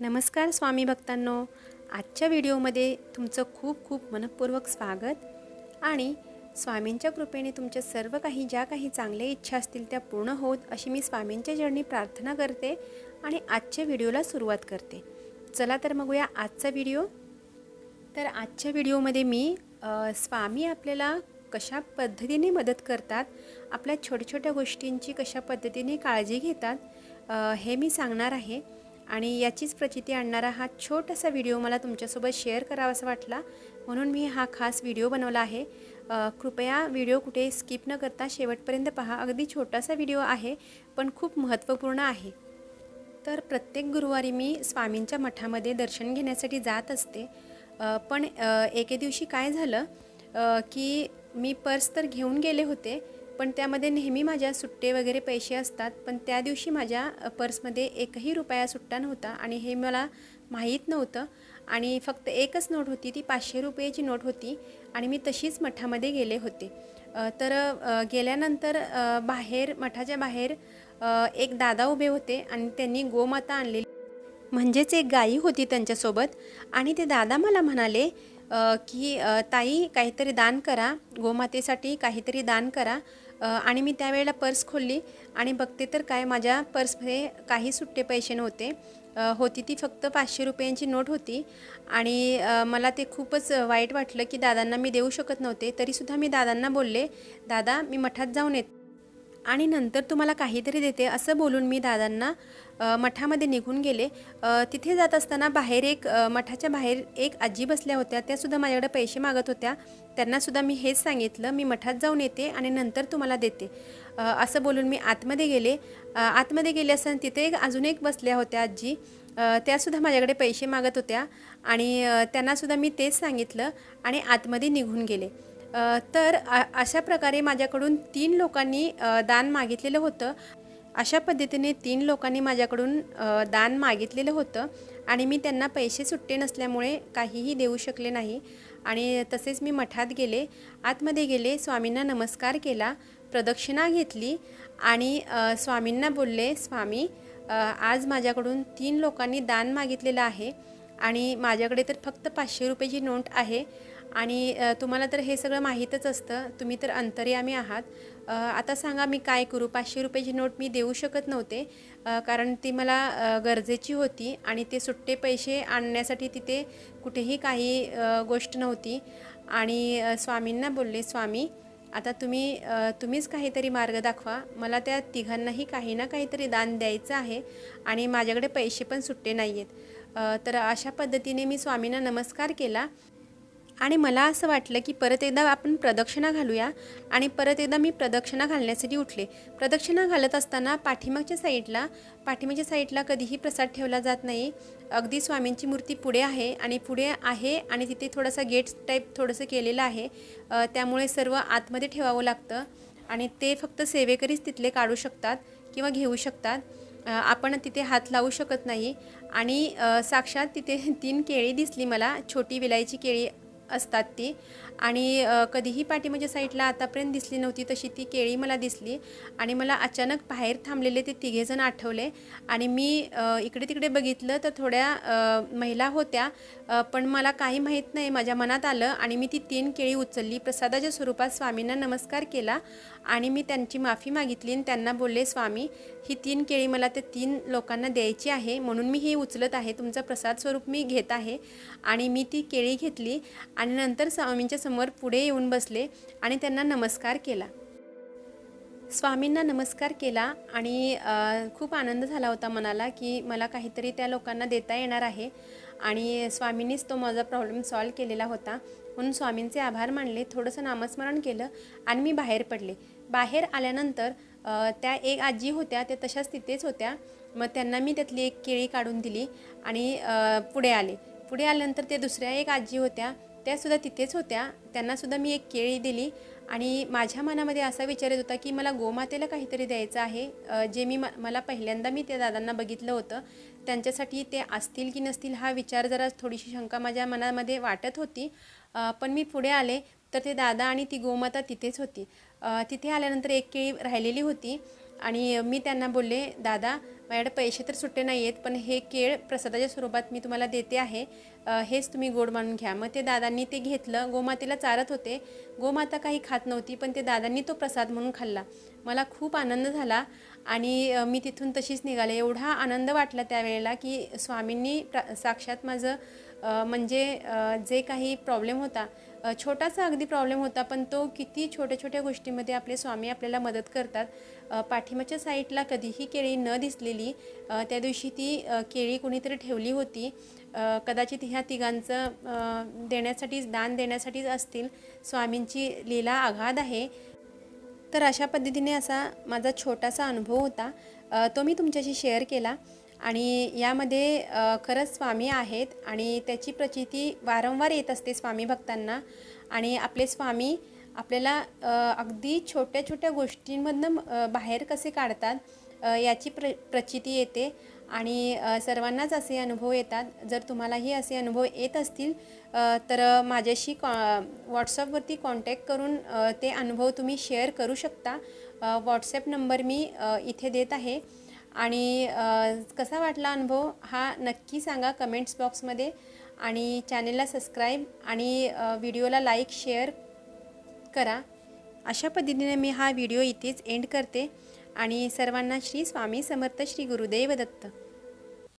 नमस्कार स्वामी भक्तांनो. आजच्या व्हिडिओमध्ये तुमचं खूप खूप मनपूर्वक स्वागत आणि स्वामींच्या कृपेने तुमच्या सर्व काही ज्या काही चांगल्या इच्छा असतील त्या पूर्ण होत अशी मी स्वामींच्या चरणी प्रार्थना करते आणि आजच्या व्हिडिओला सुरुवात करते. चला तर बघूया आजचा व्हिडिओ. तर आजच्या व्हिडिओमध्ये मी स्वामी आपल्याला कशा पद्धतीने मदत करतात आपल्या छोट्या छोट्या गोष्टींची कशा पद्धतीने काळजी घेतात हे मी सांगणार आहे. आणि याचीच प्रचिती आणणारा हा छोटासा व्हिडिओ मला तुमच्यासोबत शेअर करावासा वाटला. म्हणून मी हा खास व्हिडिओ बनवला आहे. कृपया व्हिडिओ कुठे स्किप न करता शेवटपर्यंत पहा. अगदी छोटासा व्हिडिओ आहे पण खूप महत्त्वपूर्ण आहे. तर प्रत्येक गुरुवारी मी स्वामींच्या मठामध्ये दर्शन घेण्यासाठी जात असते. पण एके दिवशी काय झालं? की मी पर्स तर घेऊन गेले होते पण त्यामध्ये नेहमी माझ्या सुट्टे वगैरे पैसे असतात पण त्या दिवशी माझ्या पर्समध्ये एकही रुपया सुट्टा नव्हता आणि हे मला माहीत नव्हतं आणि फक्त एकच नोट होती ती पाचशे रुपयाची नोट होती आणि मी तशीच मठामध्ये गेले होते. तर गेल्यानंतर बाहेर मठाच्या बाहेर एक दादा उभे होते आणि त्यांनी गोमाता आणलेली. म्हणजेच एक गाई होती त्यांच्यासोबत आणि ते दादा मला म्हणाले की ताई काहीतरी दान करा गोमातेसाठी काहीतरी दान करा आणि मी त्यावेळेला पर्स खोलली आणि बघते तर काय माझ्या पर्समध्ये काही सुट्टे पैसे नव्हते. होती ती फक्त पाचशे रुपयांची नोट होती आणि मला ते खूपच वाईट वाटलं की दादांना मी देऊ शकत नव्हते. तरीसुद्धा मी दादांना बोलले दादा मी मठात जाऊन येते आणि नंतर तुम्हाला काहीतरी देते. असं बोलून मी दादांना मठामध्ये निघून गेले. तिथे जात असताना बाहेर एक मठाच्या बाहेर एक आजी बसल्या होत्या. त्यासुद्धा माझ्याकडे पैसे मागत होत्या. त्यांनासुद्धा मी हेच सांगितलं मी मठात जाऊन येते आणि नंतर तुम्हाला देते. असं बोलून मी आतमध्ये गेले. आतमध्ये गेले असताना तिथे एक अजून एक बसल्या होत्या आजी. त्यासुद्धा माझ्याकडे पैसे मागत होत्या आणि त्यांनासुद्धा मी तेच सांगितलं आणि आतमध्ये निघून गेले. तर अशा प्रकारे माझ्याकडून तीन लोकांनी दान मागितलेलं होतं. अशा पद्धतीने तीन लोकांनी माझ्याकडून दान मागितलेलं होतं आणि मी त्यांना पैसे सुट्टे नसल्यामुळे काहीही देऊ शकले नाही आणि तसेच मी मठात गेले. आतमध्ये गेले स्वामींना नमस्कार केला प्रदक्षिणा घेतली आणि स्वामींना बोलले स्वामी आज माझ्याकडून तीन लोकांनी दान मागितलेलं आहे आणि माझ्याकडे तर फक्त पाचशे रुपयाची नोट आहे. आणि तुम्हाला तर हे सगळं माहीतच असतं. तुम्ही तर अंतर्यामी आहात. आता सांगा मी काय करू? पाचशे रुपयाची नोट मी देऊ शकत नव्हते. कारण ती मला गरजेची होती आणि ते सुट्टे पैसे आणण्यासाठी तिथे कुठेही काही गोष्ट नव्हती. आणि स्वामींना बोलले स्वामी आता तुम्ही तुम्हीच काहीतरी मार्ग दाखवा. मला त्या तिघांनाही काही ना काहीतरी दान द्यायचं आहे आणि माझ्याकडे पैसे पण सुट्टे नाही आहेत तर अशा पद्धतीने मी स्वामींना नमस्कार केला. आणि मला असं वाटलं की परत एकदा आपण प्रदक्षिणा घालूया. आणि परत एकदा मी प्रदक्षिणा घालण्यासाठी उठले. प्रदक्षिणा घालत असताना पाठीमागच्या साईडला पाठीमागच्या साईडला कधीही प्रसाद ठेवला जात नाही. अगदी स्वामींची मूर्ती पुढे आहे आणि पुढे आहे आणि तिथे थोडासा गेट टाईप थोडंसं केलेलं आहे. त्यामुळे सर्व आतमध्ये ठेवावं लागतं आणि ते फक्त सेवेकरीच तिथले काढू शकतात किंवा घेऊ शकतात. आपण तिथे हात लावू शकत नाही. आणि साक्षात तिथे तीन केळी दिसली मला छोटी विलायची केळी असतात ती. आणि कधीही पाठी माझ्या साईडला आतापर्यंत दिसली नव्हती तशी ती केळी मला दिसली. आणि मला अचानक बाहेर थांबलेले ते तिघेजण आठवले. आणि मी इकडे तिकडे बघितलं तर थोड्या महिला होत्या. पण मला काही माहीत नाही माझ्या मनात आलं आणि मी ती तीन केळी उचलली. प्रसादाच्या स्वरूपात स्वामींना नमस्कार केला आणि मी त्यांची माफी मागितली आणि त्यांना बोलले स्वामी ही तीन केळी मला त्या तीन लोकांना द्यायची आहे म्हणून मी ही उचलत आहे. तुमचा प्रसाद स्वरूप मी घेत आहे. आणि मी ती केळी घेतली आणि नंतर स्वामींच्या समोर पुढे येऊन बसले आणि त्यांना नमस्कार केला. स्वामींना नमस्कार केला आणि खूप आनंद झाला होता मनाला की मला काहीतरी त्या लोकांना देता येणार आहे आणि स्वामींनीच तो माझा प्रॉब्लेम सॉल्व केलेला होता. म्हणून स्वामींचे आभार मानले थोडंसं नामस्मरण केलं आणि मी बाहेर पडले. बाहेर आल्यानंतर त्या एक आजी होत्या त्या तशाच तिथेच होत्या. मग त्यांना मी त्यातली एक केळी काढून दिली आणि पुढे आले. पुढे आल्यानंतर ते दुसऱ्या एक आजी होत्या त्यासुद्धा तिथेच होत्या. त्यांनासुद्धा मी एक केळी दिली आणि माझ्या मनामध्ये असा विचार येत होता की मला गोमातेला काहीतरी द्यायचं आहे. जे मी म मला पहिल्यांदा मी त्या दादांना बघितलं होतं. त्यांच्यासाठी ते असतील की नसतील हा विचार जरा थोडीशी शंका माझ्या मनामध्ये वाटत होती. पण मी पुढे आले तर ते दादा आणि ती गोमाता तिथेच होती. तिथे आल्यानंतर एक केळी राहिलेली होती. आणि मी त्यांना बोलले दादा माझ्याकडे पैसे तर सुट्टे नाही आहेत पण हे केळ प्रसादाच्या स्वरूपात मी तुम्हाला देते आहे. हेच तुम्ही गोड मानून घ्या. मग ते दादांनी ते घेतलं. गोमातेला चारत होते. गोमाता काही खात नव्हती पण ते दादांनी तो प्रसाद म्हणून खाल्ला. मला खूप आनंद झाला आणि मी तिथून तशीच निघाले. एवढा आनंद वाटला त्यावेळेला की स्वामींनी साक्षात माझं म्हणजे जे काही प्रॉब्लेम होता छोटासा अगदी प्रॉब्लेम होता पण तो किती छोट्या छोट्या गोष्टीमध्ये आपले स्वामी आपल्याला मदत करतात. अ, साईटला साईडला कधीही केळी न दिसलेली त्या दिवशी ती केळी कोणीतरी ठेवली होती. कदाचित ह्या तिघांचं देण्यासाठीच दान देण्यासाठीच असतील. स्वामींची लीला आघाद आहे. तर अशा पद्धतीने असा माझा छोटासा अनुभव होता. तो मी तुमच्याशी शेअर केला. आणि यामध्ये खरंच स्वामी आहेत आणि त्याची प्रचिती वारंवार येत असते स्वामी भक्तांना. आणि आपले स्वामी आपल्याला अगदी छोट्या छोट्या गोष्टींमधनं बाहेर कसे काढतात याची प्र प्रचिती येते. आणि सर्वांनाच असे अनुभव येतात. जर तुम्हालाही असे अनुभव येत असतील तर माझ्याशी कॉ व्हॉट्सअपवरती कॉन्टॅक्ट करून ते अनुभव तुम्ही शेअर करू शकता. व्हॉट्सॲप नंबर मी इथे देत आहे. आणि कसा वाटला अनुभव हा नक्की सांगा कमेंट्स बॉक्समध्ये आणि चॅनेलला सबस्क्राईब आणि व्हिडिओला लाईक शेअर करा. अशा पद्धतीने मी हा व्हिडिओ इथेच एंड करते. आणि सर्वांना श्री स्वामी समर्थ श्री गुरुदेव दत्त.